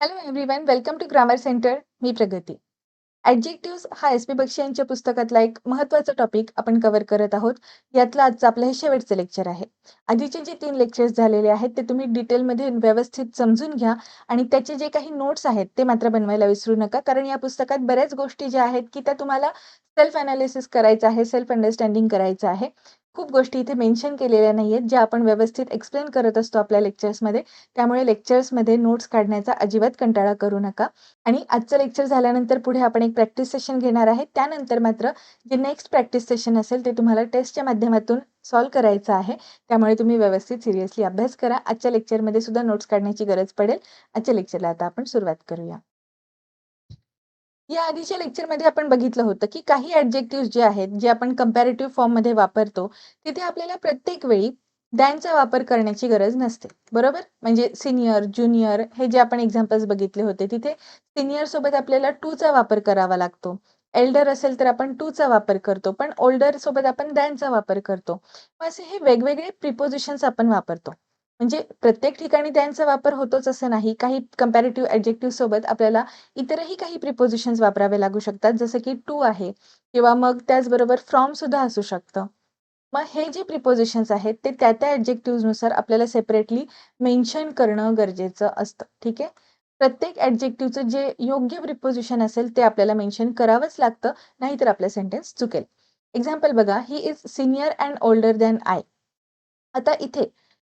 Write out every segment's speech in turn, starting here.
Hello everyone welcome to grammar centre me Pragati. Adjectives हा S P Bakshi यांच्या पुस्तकातला एक महत्त्वाचा टॉपिक आपण कव्हर करत आहोत. यातलं आजचं आपलं हे शेवटचं लेक्चर आहे. आधीचे जे तीन लेक्चर्स झालेले आहेत ते तुम्ही डिटेलमध्ये व्यवस्थित समजून घ्या आणि त्याचे जे काही नोट्स आहेत ते मात्र बनवायला विसरू नका. कारण या पुस्तकात बऱ्याच गोष्टी ज्या आहेत की त्या तुम्हाला सेल्फ अनालिसिस करायचं आहे सेल्फ अंडरस्टँडिंग करायचं आहे. खूप गोष्टी इथे मेन्शन केलेल्या नाही आहेत ज्या आपण व्यवस्थित एक्सप्लेन करत असतो आपल्या लेक्चर्समध्ये त्यामुळे लेक्चर्समध्ये नोट्स काढण्याचा अजिबात कंटाळा करू नका. आणि आजचं लेक्चर झाल्यानंतर पुढे आपण एक प्रॅक्टिस सेशन घेणार आहे. त्यानंतर मात्र जे नेक्स्ट प्रॅक्टिस सेशन असेल ते तुम्हाला टेस्टच्या माध्यमातून सॉल्व करायचं आहे. त्यामुळे तुम्ही व्यवस्थित सिरियसली अभ्यास करा. आजच्या लेक्चरमध्ये सुद्धा नोट्स काढण्याची गरज पडेल. आजच्या लेक्चरला आता आपण सुरुवात करूया. या आधीच्या लेक्चरमध्ये आपण बघितलं होतं की काही ॲडजेक्टिव्ह जे आहेत जे आपण कम्पॅरेटिव्ह फॉर्ममध्ये वापरतो तिथे आपल्याला प्रत्येक वेळी दॅनचा वापर करण्याची गरज नसते. बरोबर? म्हणजे सिनियर ज्युनियर हे जे आपण एक्झाम्पल्स बघितले होते तिथे सिनियर सोबत आपल्याला टूचा वापर करावा लागतो. एल्डर असेल तर आपण टूचा वापर करतो पण ओल्डर सोबत आपण दॅनचा वापर करतो. असे हे वेगवेगळे प्रिपोजिशन्स आपण वापरतो. म्हणजे प्रत्येक ठिकाणी त्यांचा वापर होतोच असं नाही. काही कम्पॅरेटिव्ह ॲडजेक्टिव्ह सोबत आपल्याला इतरही काही प्रिपोजिशन्स वापरावे लागू शकतात. जसं की टू आहे किंवा मग त्याचबरोबर फ्रॉम सुद्धा असू शकतं. मग हे जे प्रिपोजिशन्स आहेत ते त्या त्या ॲडजेक्टिव्हनुसार आपल्याला सेपरेटली मेन्शन करणं गरजेचं असतं. ठीक आहे? प्रत्येक ॲडजेक्टिव्हचं जे योग्य प्रिपोजिशन असेल ते आपल्याला मेन्शन करावंच लागतं नाहीतर आपलं सेंटेन्स चुकेल. एक्झाम्पल बघा he is senior and older than I आता इथे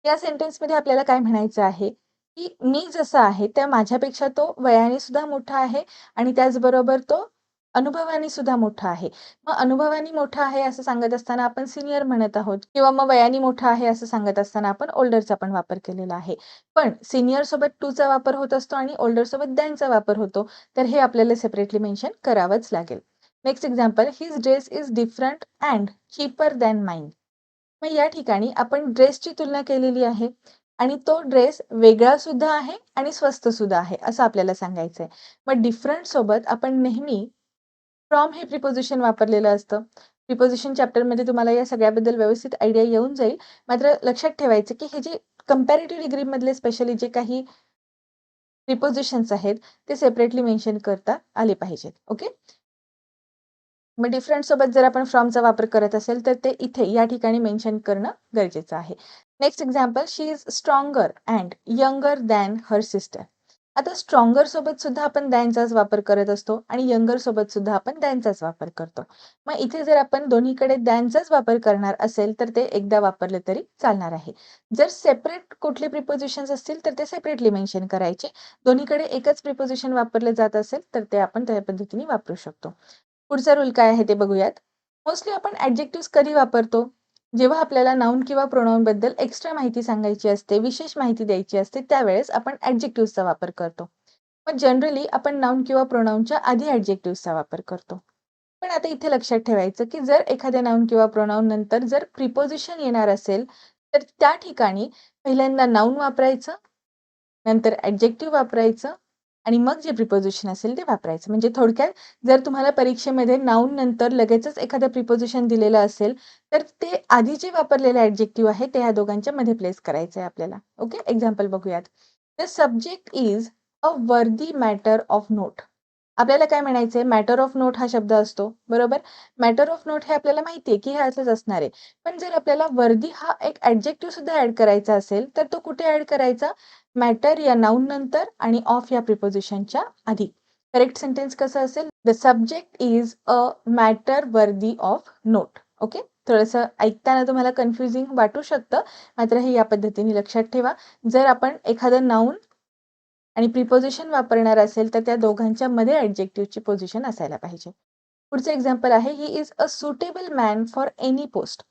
या सेंटेन्समध्ये आपल्याला काय म्हणायचं आहे? की मी जसा आहे त्या माझ्यापेक्षा तो वयाने सुद्धा मोठा आहे आणि त्याचबरोबर तो अनुभवाने सुद्धा मोठा आहे. मग अनुभवानी मोठा आहे असं सांगत असताना आपण सिनियर म्हणत आहोत किंवा मग वयाने मोठा आहे असं सांगत असताना आपण ओल्डरचा पण वापर केलेला आहे. पण सिनियर सोबत टूचा वापर होत असतो आणि ओल्डर सोबत दॅनचा वापर होतो तर हे आपल्याला सेपरेटली मेन्शन करावंच लागेल. Next example his dress is different and cheaper than mine मग या ठिकाणी आपण ड्रेसची तुलना केलेली आहे आणि तो ड्रेस वेगळा सुद्धा आहे आणि स्वस्त सुद्धा आहे असं आपल्याला सांगायचं आहे मग डिफरंट सोबत आपण नेहमी फ्रॉम हे प्रिपोजिशन वापरलेलं असतं. प्रिपोजिशन चॅप्टरमध्ये तुम्हाला या सगळ्याबद्दल व्यवस्थित आयडिया येऊन जाईल. मात्र लक्षात ठेवायचं की हे जे कम्पॅरेटिव्ह डिग्रीमधले स्पेशली जे काही प्रिपोजिशन्स आहेत ते सेपरेटली मेन्शन करता आले पाहिजेत. ओके मग डिफरंट सोबत जर आपण फ्रॉमचा वापर करत असेल तर ते इथे या ठिकाणी मेन्शन करणं गरजेचं आहे. Next example she is stronger and younger than her sister आता स्ट्रॉंगर सोबत सुद्धा आपण दॅनचाच वापर करत असतो आणि यंगर सोबत सुद्धा आपण दॅनचाच वापर करतो. मग इथे जर आपण दोन्हीकडे दॅनचाच वापर करणार असेल तर ते एकदा वापरले तरी चालणार आहे. जर सेपरेट कुठले प्रिपोजिशन्स असतील तर ते सेपरेटली मेन्शन करायचे. दोन्हीकडे एकच प्रिपोजिशन वापरले जात असेल तर ते आपण त्या पद्धतीने वापरू शकतो. पुढचा रूल काय आहे ते बघूयात. मोस्टली आपण ऍडजेक्टिव्ह कधी वापरतो? जेव्हा आपल्याला नाऊन किंवा बद्दल एक्स्ट्रा माहिती सांगायची असते विशेष माहिती द्यायची असते त्यावेळेस आपण ॲडजेक्टिव्हचा वापर करतो. मग जनरली आपण नाऊन किंवा प्रोनाऊनच्या आधी ॲडजेक्टिव्हचा वापर करतो. पण आता इथे लक्षात ठेवायचं की जर एखाद्या नाऊन किंवा प्रोनाऊन नंतर जर प्रिपोजिशन येणार असेल तर त्या ठिकाणी पहिल्यांदा नाऊन वापरायचं नंतर ॲडजेक्टिव्ह वापरायचं आणि मग जे प्रिपोजिशन असेल ते वापरायचं. म्हणजे थोडक्यात जर तुम्हाला परीक्षेमध्ये नाऊन नंतर लगेचच एखादं प्रिपोजिशन दिलेलं असेल तर ते आधी जे वापरलेले ॲडजेक्टिव्ह आहे ते ह्या दोघांच्या मध्ये प्लेस करायचं आहे आपल्याला. ओके एक्झाम्पल बघूयात. The subject is a worthy matter of note आपल्याला काय म्हणायचंय? मॅटर ऑफ नोट हा शब्द असतो. बरोबर? मॅटर ऑफ नोट हे आपल्याला माहिती आहे की हे असंच असणार आहे. पण जर आपल्याला वर्दी हा एक ॲडजेक्टिव्ह सुद्धा ऍड करायचा असेल तर तो कुठे ऍड करायचा? मॅटर या नाऊन नंतर आणि ऑफ या प्रिपोजिशनच्या आधी. करेक्ट सेंटेन्स कसं असेल? The subject is a matter worthy of note okay थोडंसं ऐकताना तुम्हाला कन्फ्युजिंग वाटू शकतं. मात्र हे या पद्धतीने लक्षात ठेवा. जर आपण एखादं नाऊन आणि प्रिपोजिशन वापरणार असेल तर त्या दोघांच्या मध्ये ॲडजेक्टिव्हची पोझिशन असायला पाहिजे. पुढचं एक्झाम्पल आहे he is a suitable man for any post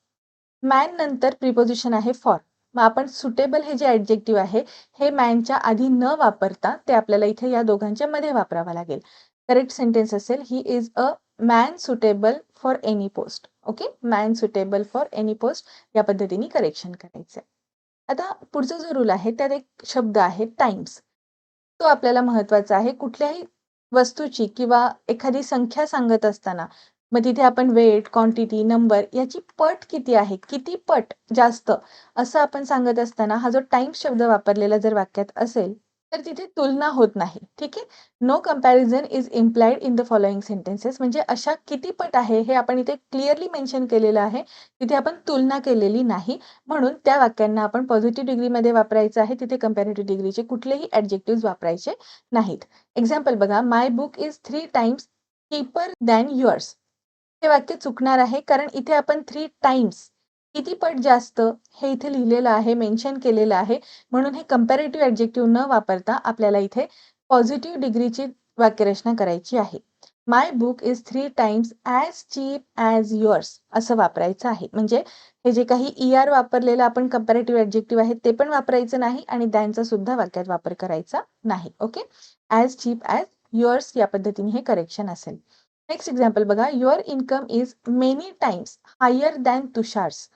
man नंतर प्रिपोजिशन आहे फॉर मग आपण सुटेबल हे जे ॲडजेक्टिव्ह आहे हे मॅनच्या आधी न वापरता ते आपल्याला इथे या दोघांच्या मध्ये वापरावा लागेल. करेक्ट सेंटेन्स असेल he is a man suitable for any post okay man suitable for any post या पद्धतीने करेक्शन करायचं आता पुढचा जो रूल आहे त्यात एक शब्द आहे टाइम्स तो आपल्याला महत्त्वाचा आहे. कुठल्याही वस्तूची किंवा एखादी संख्या सांगत असताना मग तिथे आपण वेट क्वांटिटी नंबर याची पट किती आहे? किती पट जास्त? असं आपण सांगत असताना हा जो टाइम शब्द वापरलेला जर वाक्यात असेल तर तिथे तुलना होत नाही. ठीक आहे? No comparison is implied in the following sentences म्हणजे अशा किती पट आहे हे आपण इथे क्लिअरली मेन्शन केलेलं आहे. तिथे आपण तुलना केलेली नाही. म्हणून त्या वाक्यांना आपण पॉझिटिव्ह डिग्रीमध्ये वापरायचं आहे. तिथे कम्पॅरेटिव्ह डिग्रीचे कुठलेही ॲडजेक्टिव्ह वापरायचे नाहीत. एक्झाम्पल बघा. My book is three times cheaper than yours हे वाक्य चुकणार आहे. कारण इथे आपण थ्री टाइम्स किती पट जास्त हे इथे लिहिलेलं आहे मेन्शन केलेलं आहे. म्हणून हे कम्पॅरेटिव्ह ॲडजेक्टिव्ह न वापरता आपल्याला इथे पॉझिटिव्ह डिग्रीची वाक्यरचना करायची आहे. My book is three times as cheap as yours असं वापरायचं आहे. म्हणजे हे जे काही ई आर वापरलेलं आपण कम्पॅरेटिव्ह ॲडजेक्टिव्ह आहे ते पण वापरायचं नाही आणि त्यांचा सुद्धा वाक्यात वापर करायचा नाही. Okay as cheap as yours या पद्धतीने हे करेक्शन असेल. नेक्स्ट एक्झाम्पल बघा. Your income is many times higher than Tushar's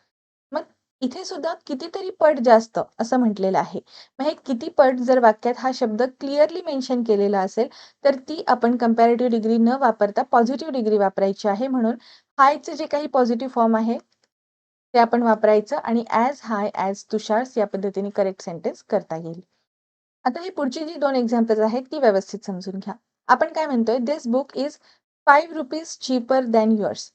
इथे सुद्धा कितीतरी पट जास्त असं म्हटलेलं आहे. मग हे किती पट जर वाक्यात हा शब्द क्लिअरली मेन्शन केलेला असेल तर ती आपण कम्पॅरेटिव्ह डिग्री न वापरता पॉझिटिव्ह डिग्री वापरायची आहे म्हणून हायचे जे काही पॉझिटिव्ह फॉर्म आहे ते आपण वापरायचं आणि ॲज हाय ॲज तुषार्स या पद्धतीने करेक्ट सेंटेन्स करता येईल. आता ही पुढची जी दोन एक्झाम्पल्स आहेत ती व्यवस्थित समजून घ्या. आपण काय म्हणतोय? This book is five rupees cheaper than yours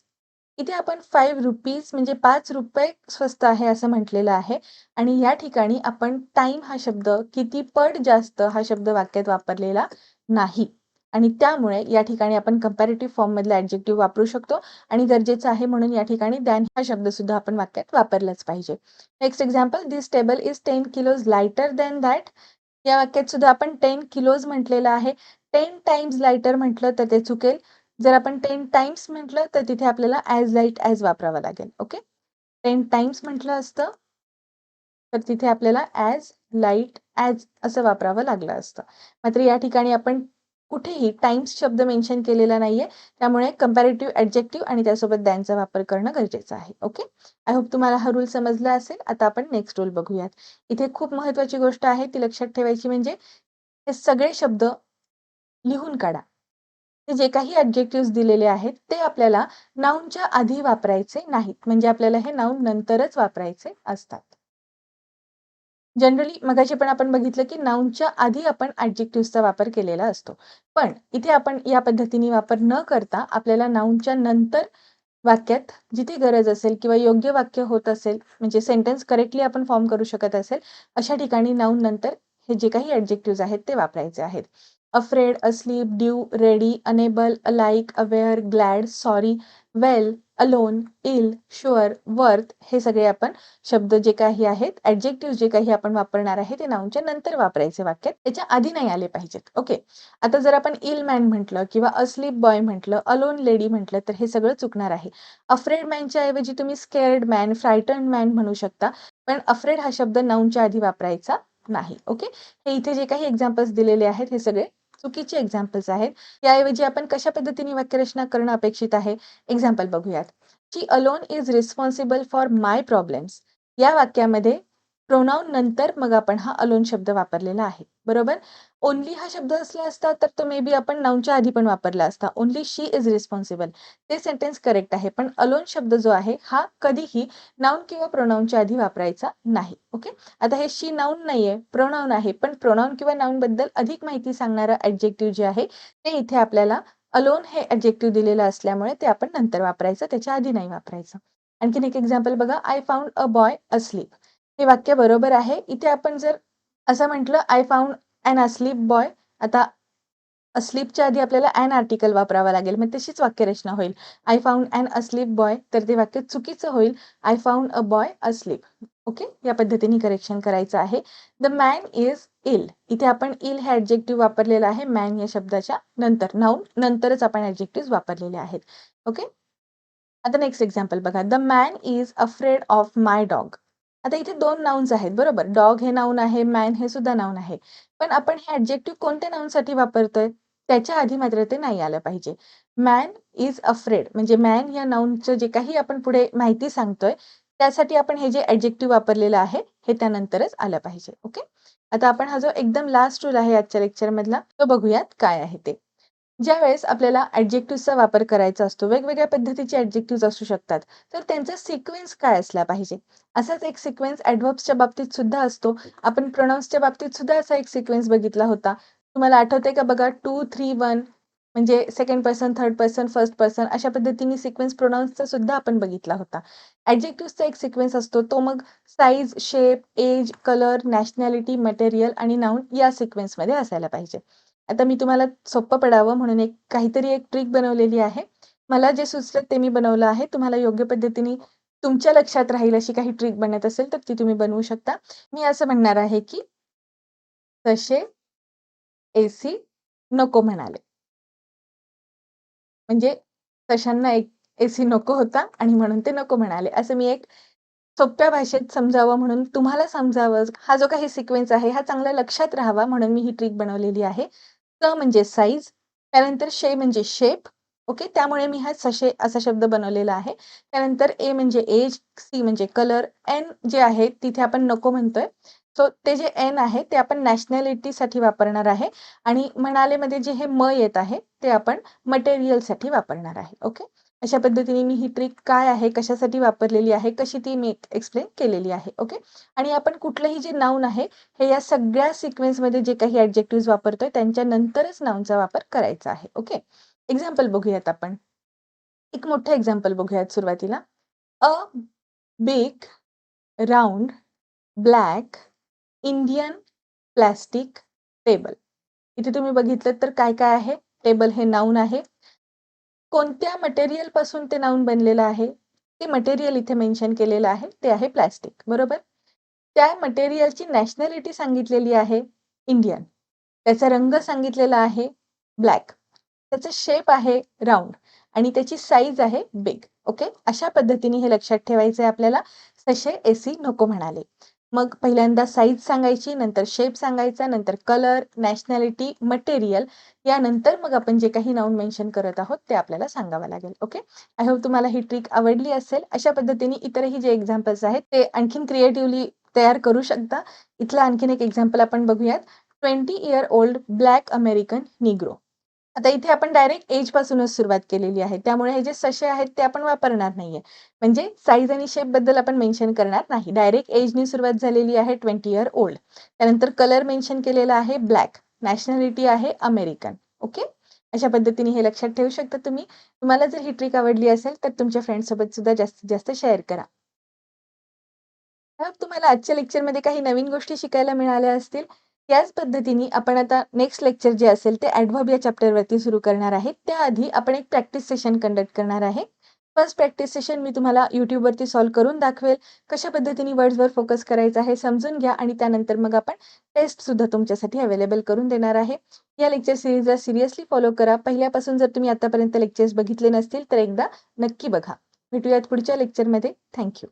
इथे आपण फाईव्ह रुपीज म्हणजे पाच रुपये स्वस्त आहे असं म्हटलेलं आहे. आणि या ठिकाणी आपण टाइम हा शब्द किती पट जास्त हा शब्द वाक्यात वापरलेला नाही. आणि त्यामुळे या ठिकाणी आपण कंपॅरेटिव्ह फॉर्म मधले ऍडजेक्टिव्ह वापरू शकतो. आणि गरजेचं आहे म्हणून या ठिकाणी दॅन हा शब्द सुद्धा आपण वाक्यात वापरलाच पाहिजे. Next example this table is ten kilos lighter than that या वाक्यात सुद्धा आपण टेन किलोज म्हटलेलं आहे. टेन टाइम्स लायटर म्हटलं तर ते चुकेल. जर आपण टेन टाइम्स म्हटलं तर तिथे आपल्याला ॲज लाइट ॲज वापरावं लागेल ओके टेन टाइम्स म्हटलं असतं तर तिथे आपल्याला ॲज लाइट ॲज असं वापरावं लागलं असतं. मात्र या ठिकाणी आपण कुठेही टाइम्स शब्द मेन्शन केलेला नाहीये त्यामुळे कम्पॅरेटिव्ह ॲडजेक्टिव्ह आणि त्यासोबत दॅनचा वापर करणं गरजेचं आहे ओके आय होप तुम्हाला हा रूल समजला असेल. आता आपण नेक्स्ट रूल बघूयात. इथे खूप महत्वाची गोष्ट आहे ती लक्षात ठेवायची म्हणजे हे सगळे शब्द लिहून काढा. जे काही ॲडजेक्टिव्ह दिलेले आहेत ते आपल्याला नाऊनच्या आधी वापरायचे नाहीत. म्हणजे आपल्याला हे नाऊन नंतरच वापरायचे असतात. जनरली मगाशी पण आपण बघितलं की नाऊनच्या आधी आपण ॲडजेक्टिव्हचा वापर केलेला असतो. पण इथे आपण या पद्धतीने वापर न करता आपल्याला नाऊनच्या नंतर वाक्यात जिथे गरज असेल किंवा योग्य वाक्य होत असेल म्हणजे सेंटेन्स करेक्टली आपण फॉर्म करू शकत असेल अशा ठिकाणी नाऊन नंतर हे जे काही ॲडजेक्टिव्ह आहेत ते वापरायचे आहेत. Afraid asleep due ready unable alike aware glad sorry well alone ill sure worth हे सगळे आपण शब्द जे काही आहेत ऍडजेक्टिव्ह जे काही आपण वापरणार आहे ते नाऊनच्या नंतर वापरायचे वाक्यात. त्याच्या आधी नाही आले पाहिजेत. ओके आता जर आपण इल मॅन म्हटलं किंवा अस्लीप बॉय म्हटलं अलोन लेडी म्हटलं तर हे सगळं चुकणार आहे. अफ्रेड मॅनच्या ऐवजी तुम्ही स्केअर्ड मॅन फ्रायटन मॅन म्हणू शकता पण अफ्रेड हा शब्द नाऊनच्या आधी वापरायचा नाही. ओके हे इथे जे काही एक्झाम्पल्स दिलेले आहेत हे सगळे चुकीचे एक्झाम्पल्स आहेत. याऐवजी आपण कशा पद्धतीने वाक्यरचना करणं अपेक्षित आहे? एक्झाम्पल बघूयात. She alone is responsible for my problems या वाक्यामध्ये प्रोनाऊन नंतर मग आपण हा अलोन शब्द वापरलेला आहे. बरोबर? ओनली हा शब्द असला असता तर तो मे बी आपण नाऊनच्या आधी पण वापरला असता. ओनली शी इज रिस्पॉन्सिबल ते सेंटेन्स करेक्ट आहे पण अलोन शब्द जो आहे हा कधीही नाऊन किंवा प्रोनाऊनच्या आधी वापरायचा नाही. ओके आता हे शी नाऊन नाहीये प्रोनाऊन आहे पण प्रोनाऊन किंवा नाऊन बद्दल अधिक माहिती सांगणारं ऍडजेक्टिव्ह जे आहे ते इथे आपल्याला अलोन हे ऍडजेक्टिव्ह दिलेलं असल्यामुळे ते आपण नंतर वापरायचं त्याच्या आधी नाही वापरायचं. आणखीन एक एक्झाम्पल बघा. I found a boy asleep हे वाक्य बरोबर आहे. इथे आपण जर असं म्हटलं I found an asleep boy आता अस्लीपच्या आधी आपल्याला अन आर्टिकल वापरावा लागेल. मग तशीच वाक्यरचना होईल. I found an asleep boy तर ते वाक्य चुकीचं होईल. I found a boy asleep okay या पद्धतीने करेक्शन करायचं आहे. द मॅन इज इल इथे आपण इल हे ऍडजेक्टिव्ह वापरलेलं आहे मॅन या शब्दाच्या नंतर. नाऊन नंतरच आपण ॲडजेक्टिव्ह वापरलेले आहेत. ओके आता नेक्स्ट एक्झाम्पल बघा. The man is afraid of my dog आता इथे दोन नाउन्स आहेत बरोबर? डॉग हे नाऊन आहे मॅन हे सुद्धा नाऊन आहे. पण आपण हे ऍडजेक्टिव्ह कोणत्या नाऊनसाठी वापरतोय? त्याच्या आधी मात्र ते नाही आलं पाहिजे. मॅन इज अफ्रेड म्हणजे मॅन या नाऊनचं जे काही आपण पुढे माहिती सांगतोय त्यासाठी आपण हे जे ऍडजेक्टिव्ह वापरलेलं आहे हे त्यानंतरच आलं पाहिजे. ओके आता आपण हा जो एकदम लास्ट रूल आहे आजच्या लेक्चर मधला तो बघूयात काय आहे ते. ज्या वेळेस आपल्याला ऍडजेक्टिव्हचा वापर करायचा असतो, वेगवेगळ्या पद्धतीचे ऍडजेक्टिव्ह असू शकतात. तर त्यांचा सिक्वेन्स काय असला पाहिजे? असाच एक सिक्वेन्स ऍडव्हर्ब्सच्या बाबतीत सुद्धा असतो. आपण प्रोनाउन्सच्या बाबतीत सुद्धा असा एक सिक्वेन्स बघितला होता. तुम्हाला आठवतंय का बघा 2, 3, 1 म्हणजे second person, third person, first person अशा पद्धतीने सिक्वेन्स प्रोनाउन्सचा सुद्धा आपण बघितला होता. ॲडजेक्टिव्हचा एक सिक्वेन्स असतो. तो मग size shape, age, colour, nationality, material आणि नाउन या सिक्वेन्समध्ये असायला पाहिजे. आता मी तुम्हाला सोपं पडावं म्हणून एक काहीतरी एक ट्रिक बनवलेली आहे. मला जे सुचलं ते मी बनवलं आहे. तुम्हाला योग्य पद्धतीने तुमच्या लक्षात राहील अशी काही ट्रिक बनत असेल तर ती तुम्ही बनवू शकता. मी असं म्हणणार आहे की तसे एसी नको म्हणाले. म्हणजे तशांना एक एसी नको होता आणि म्हणून ते नको म्हणाले. असं मी एक सोप्या भाषेत समजावं म्हणून तुम्हाला समजावं, हा जो काही सिक्वेन्स आहे हा चांगला लक्षात राहावा म्हणून मी ही ट्रिक बनवलेली आहे. स म्हणजे साईज त्यानंतर शे म्हणजे शेप, ओके. त्यामुळे मी हा सशे असा शब्द बनवलेला आहे. त्यानंतर ए म्हणजे एज, सी म्हणजे कलर, एन जे आहे तिथे आपण नको म्हणतोय. सो ते जे एन आहे ते आपण नॅशनॅलिटीसाठी वापरणार आहे आणि म्हणालेमध्ये जे हे म येत आहे ते आपण मटेरियलसाठी वापरणार आहे. ओके. अशा पद्धतीने मी ही ट्रिक काय आहे, कशासाठी वापरलेली आहे, कशी ती मी एक्सप्लेन केलेली आहे. ओके. आणि आपण कुठलंही जे नाऊन आहे हे या सगळ्या सिक्वेन्समध्ये जे काही ॲडजेक्टिव्हज वापरतोय त्यांच्यानंतरच नाऊनचा वापर करायचा आहे. ओके. एक्झाम्पल बघूयात आपण. एक मोठं एक्झाम्पल बघूयात सुरुवातीला. A big, round black, Indian plastic table. इथे तुम्ही बघितलं तर काय-काय आहे? टेबल हे नाऊन आहे. कोणत्या मटेरियलपासून ते नाऊन बनलेलं आहे? ते मटेरियल इथे मेन्शन केलेलं आहे. ते आहे प्लास्टिक. बरोबर? त्या मटेरियलची नॅशनॅलिटी सांगितलेली आहे इंडियन. त्याचा रंग सांगितलेला आहे ब्लॅक. त्याचा शेप आहे राऊंड आणि त्याची साईज आहे बिग. ओके. अशा पद्धतीने हे लक्षात ठेवायचं आहे आपल्याला. तसे एसी नको म्हणाले. मग पहिल्यांदा साईज सांगायची, नंतर शेप सांगायचा, नंतर कलर, नॅशनॅलिटी, मटेरियल यानंतर मग आपण जे काही नाऊन मेन्शन करत आहोत ते आपल्याला सांगावं लागेल. ओके. आय होप तुम्हाला ही ट्रिक आवडली असेल. अशा पद्धतीने इतरही जे एक्झाम्पल्स आहेत ते आणखीन क्रिएटिव्हली तयार करू शकता. इथला आणखीन एक एक्झाम्पल आपण बघूयात. 20 year old black American Negro. आता इथे आपण डायरेक्ट एज पासूनच सुरुवात केलेली आहे. त्यामुळे हे जे सशे आहेत ते आपण वापरणार नाहीये. म्हणजे साईज आणि शेपबद्दल आपण मेन्शन करणार नाही. डायरेक्ट एजने सुरुवात झालेली आहे 20 इयर ओल्ड. त्यानंतर कलर मेन्शन केलेला आहे ब्लॅक. नॅशनॅलिटी आहे अमेरिकन. ओके. अशा पद्धतीने हे लक्षात ठेवू शकता तुम्ही. तुम्हाला जर ही ट्रिक आवडली असेल तर तुमच्या फ्रेंडसोबत सुद्धा जास्तीत जास्त शेअर करा. तुम्हाला आजच्या लेक्चरमध्ये काही नवीन गोष्टी शिकायला मिळाल्या असतील. याच पद्धतीने आपण आता नेक्स्ट लेक्चर जे असेल ते ॲडव्हर्ब या चॅप्टरवरती सुरू करणार आहे. त्याआधी आपण एक प्रॅक्टिस सेशन कंडक्ट करणार आहे. फर्स्ट प्रॅक्टिस सेशन मी तुम्हाला यूट्यूबवरती सॉल्व्ह करून दाखवेल. कशा पद्धतीने वर्ड्सवर फोकस करायचा आहे समजून घ्या आणि त्यानंतर मग आपण टेस्टसुद्धा तुमच्यासाठी अवेलेबल करून देणार आहे. या लेक्चर सिरीजला सिरियसली फॉलो करा. पहिल्यापासून जर तुम्ही आतापर्यंत लेक्चर्स बघितले नसतील तर एकदा नक्की बघा. भेटूयात पुढच्या लेक्चरमध्ये. थँक्यू